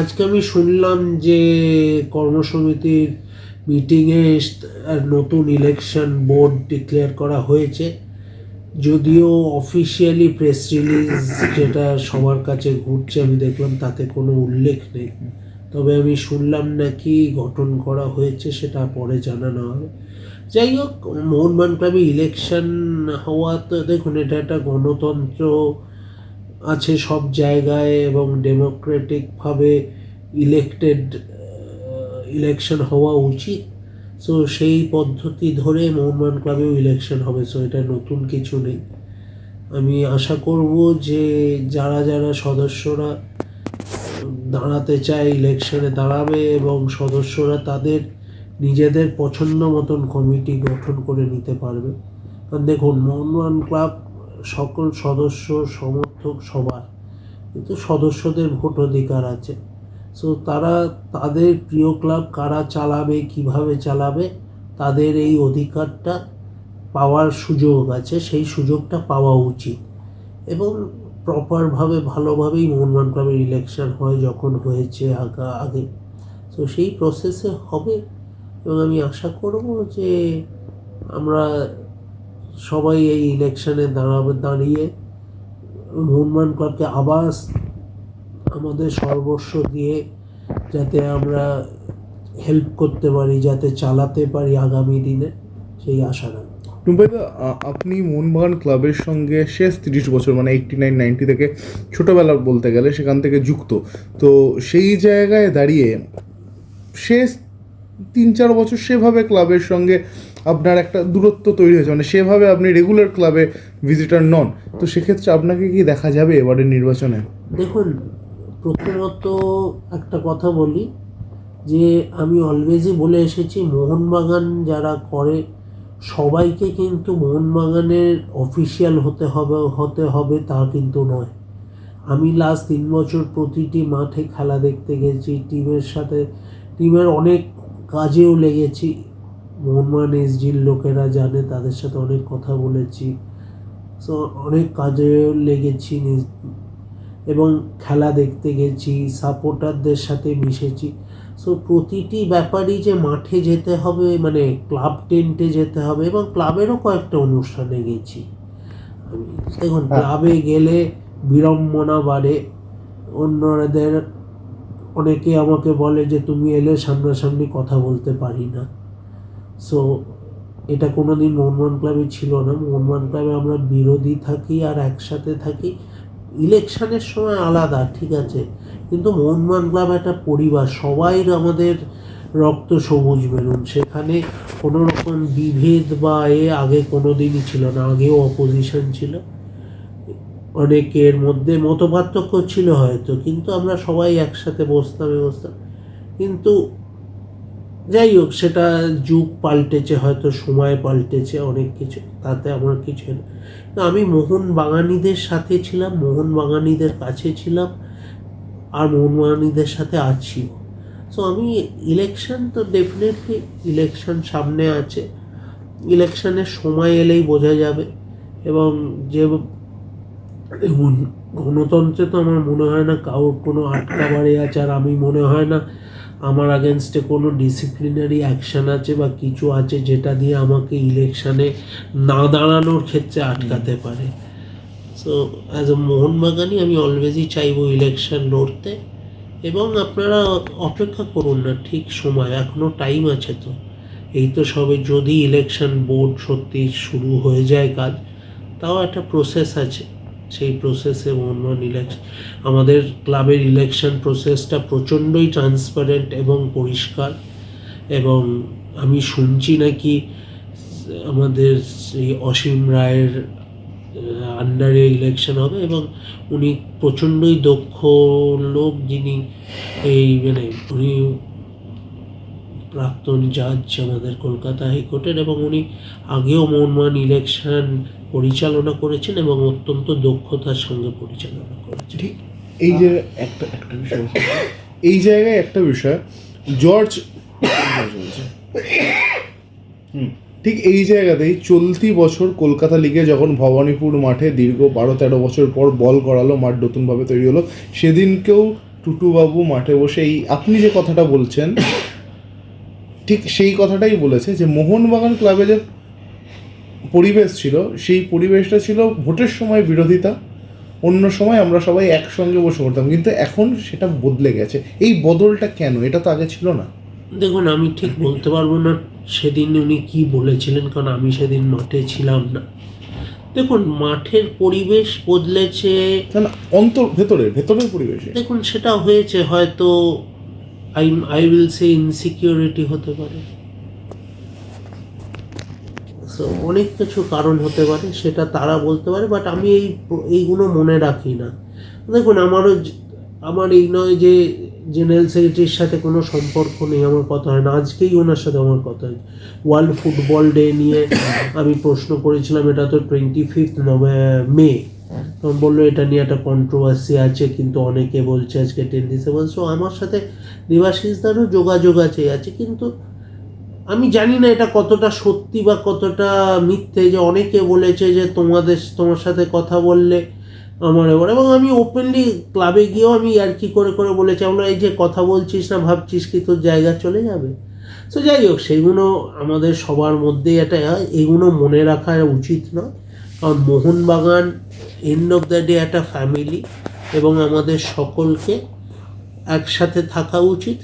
আজকে আমি শুনলাম যে কর্মসমিতির মিটিংয়ে নতুন ইলেকশন বোর্ড ডিক্লেয়ার করা হয়েছে। যদিও অফিসিয়ালি প্রেস রিলিজ যেটা সবার কাছে ঘুরছে, আমি দেখলাম তাতে কোনো উল্লেখ নেই। তবে আমি শুনলাম নাকি গঠন করা হয়েছে সেটা পরে জানানো হবে। যাই হোক মোহনবাগান ক্লাবে ইলেকশন হওয়া তো দেখুন, এটা একটা গণতন্ত্র আছে সব জায়গায় এবং ডেমোক্রেটিকভাবে ইলেকটেড ইলেকশন হওয়া উচিত। সো সেই পদ্ধতি ধরে মোহনবাগান ক্লাবেও ইলেকশন হবে। সো এটা নতুন কিছু নেই। আমি আশা করব যে যারা যারা সদস্যরা দাঁড়াতে চায় ইলেকশনে দাঁড়াবে এবং সদস্যরা তাদের নিজেদের পছন্দ মতন কমিটি গঠন করে নিতে পারবে। কারণ দেখুন, মোহনবাগান ক্লাব সকল সদস্য, সমর্থক সবার, কিন্তু সদস্যদের ভোট অধিকার আছে। সো তারা তাদের প্রিয় ক্লাব কারা চালাবে, কীভাবে চালাবে, তাদের এই অধিকারটা পাওয়ার সুযোগ আছে, সেই সুযোগটা পাওয়া উচিত। এবং প্রপারভাবে ভালোভাবেই মোহনবাগান ক্লাবের ইলেকশন হয় যখন হয়েছে আগা, আগে। তো সেই প্রসেসে হবে। এবং আমি আশা করব যে আমরা সবাই এই ইলেকশনে দাঁড়াবে, দাঁড়িয়ে মোহনবাগান ক্লাবকে আবার আমাদের সর্বস্ব দিয়ে যাতে আমরা হেল্প করতে পারি, যাতে চালাতে পারি আগামী দিনে, সেই আশা রাখি আপনি মোহনবাগান ক্লাবের সঙ্গে শেষ তিরিশ বছর মানে এইটটি নাইন নাইনটি থেকে ছোটোবেলা বলতে গেলে সেখান থেকে যুক্ত। তো সেই জায়গায় দাঁড়িয়ে শেষ তিন চার বছর সেভাবে ক্লাবের সঙ্গে আপনার একটা দূরত্ব তৈরি হয়েছে। মানে সেভাবে আপনি রেগুলার ক্লাবে ভিজিটার নন। তো সেক্ষেত্রে আপনাকে কি দেখা যাবে এবারের নির্বাচনে? দেখুন, প্রথমত একটা কথা বলি যে আমি অলওয়েজই বলে এসেছি, মোহনবাগান যারা করে, সবাইকে কিন্তু মোহনবাগানের অফিসিয়াল হতে হবে হতে হবে তা কিন্তু নয়। আমি লাস্ট তিন বছর প্রতিটি মাঠে খেলা দেখতে গেছি টিমের সাথে টিমের অনেক কাজেও লেগেছি। মোহনবাগান এসজির লোকেরা জানে তাদের সাথে অনেক কথা বলেছি। সো অনেক কাজে লেগেছি এবং খেলা দেখতে গেছি সাপোর্টারদের সাথে মিশেছি। সো প্রতিটি ব্যাপারই যে মাঠে যেতে হবে মানে ক্লাব টেন্টে যেতে হবে এবং ক্লাবেরও কয়েকটা অনুষ্ঠানে গেছি। আমি দেখুন ক্লাবে গেলে বিড়ম্বনা বাড়ে। অন্যদের অনেকে আমাকে বলে যে তুমি এলে সামনাসামনি কথা বলতে পারি না। সো এটা কোনো দিন মোহনবাগান ক্লাবে ছিল না। মোহনবাগান ক্লাবে আমরা বিরোধী থাকি আর একসাথে থাকি। ইলেকশনের সময় আলাদা, ঠিক আছে? কিন্তু মোহনবাগান ক্লাব একটা পরিবার, সবাই আমাদের রক্ত সবুজ মেরুন। সেখানে কোনো রকম বিভেদ বা এ আগে কোনো দিনই ছিল না, আগেও অপোজিশন ছিল। অনেকের মধ্যে মতপার্থক্য ছিল হয়তো, কিন্তু আমরা সবাই একসাথে বসতাম বসতাম। কিন্তু যাই হোক, সেটা যুগ পাল্টেছে, হয়তো সময় পাল্টেছে, অনেক কিছু, তাতে আমার কিছু না তো আমি মোহন বাগানিদের সাথে ছিলাম মোহন বাগানিদের কাছে ছিলাম, আর মোহন বাগানিদের সাথে আছি। সো আমি ইলেকশন তো ডেফিনেটলি ইলেকশন সামনে আছে। ইলেকশনের সময় এলেই বোঝা যাবে। এবং যে গণতন্ত্রে তো আমার মনে হয় না কারোর কোনো আটকাবারে আছে, আর আমি মনে হয় না আমার আগেনস্টে কোনো ডিসিপ্লিনারি অ্যাকশন আছে বা কিছু আছে যেটা দিয়ে আমাকে ইলেকশানে না দাঁড়ানোর ক্ষেত্রে আটকাতে পারে? সো অ্যাজ এ মোহনবাগানই আমি অলওয়েজই চাইব ইলেকশান লড়তে এবং আপনারা অপেক্ষা করুন না ঠিক সময় এখনও টাইম আছে তো। এই তো সবে যদি ইলেকশন বোর্ড সত্যি শুরু হয়ে যায় কাজ তাও একটা প্রসেস আছে। সেই প্রসেসে মোহনবাগান ইলেকশন আমাদের ক্লাবের ইলেকশন প্রসেসটা প্রচণ্ডই ট্রান্সপারেন্ট এবং পরিষ্কার এবং আমি শুনছি নাকি আমাদের সেই অসীম রায়ের আন্ডারে ইলেকশন হবে এবং উনি প্রচণ্ডই দক্ষ লোক যিনি এই মানে উনি প্রাক্তন জাজ আমাদের কলকাতা হাইকোর্টের এবং উনি আগেও মোহনবাগান ইলেকশন পরিচালনা করেছেন এবং অত্যন্ত দক্ষতার সঙ্গে পরিচালনা করেছেন। ঠিক এই যে একটা একটা বিষয় এই জায়গায় একটা বিষয়, জর্জ ঠিক এই জায়গাতেই চলতি বছর কলকাতা লিগে যখন ভবানীপুর মাঠে দীর্ঘ বারো তেরো বছর পর বল করালো মাঠ নতুনভাবে তৈরি হলো, সেদিনকেও টুটুবাবু মাঠে বসে এই আপনি যে কথাটা বলছেন, ঠিক সেই কথাটাই বলেছে যে মোহনবাগান ক্লাবে যে পরিবেশ ছিল সেই পরিবেশটা ছিল ভোটের সময় বিরোধিতা অন্য সময় আমরা সবাই একসঙ্গে বসে করতাম কিন্তু এখন সেটা বদলে গেছে। এই বদলটা কেন? এটা তো আগে ছিল না। দেখুন আমি ঠিক বলতে পারব না সেদিন উনি কি বলেছিলেন কারণ আমি সেদিন মাঠে ছিলাম না। দেখুন মাঠের পরিবেশ বদলেছে। অন্তর ভেতরে ভেতরের পরিবেশে। দেখুন সেটা হয়েছে হয়তো I I will say insecurity হতে পারে। সো অনেক কিছু কারণ হতে পারে, সেটা তারা বলতে পারে বাট আমি এই এইগুলো মনে রাখি না। দেখুন, আমারও আমার এই নয় যে জেনারেল সেক্রেটারির সাথে কোনো সম্পর্ক নেই, আমার কথা হয় না। আজকেই ওনার সাথে আমার কথা হয়। ওয়ার্ল্ড ফুটবল ডে নিয়ে আমি প্রশ্ন করেছিলাম, এটা তো টোয়েন্টি ফিফথ মে। তখন বলল এটা নিয়ে একটা কন্ট্রোভার্সি আছে, কিন্তু অনেকে বলছে আজকে টেন ডিসেম্বর সো আমার সাথে দেবাশিসদারও যোগাযোগ আছে আছে, কিন্তু আমি জানি না এটা কতটা সত্যি বা কতটা মিথ্যে যে অনেকে বলেছে যে তোমাদের, তোমার সাথে কথা বললে আমার এবার। এবং আমি ওপেনলি ক্লাবে গিয়েও আমি আর কি করে করে বলেছি, আমরা এই যে কথা বলছিস না, ভাবছিস কি তোর জায়গা চলে যাবে? তো যাই হোক, সেইগুলো আমাদের সবার মধ্যেই একটা এগুলো মনে রাখা উচিত নয়। কারণ Mohun Bagan end of the day একটা ফ্যামিলি এবং আমাদের সকলকে একসাথে থাকা উচিত।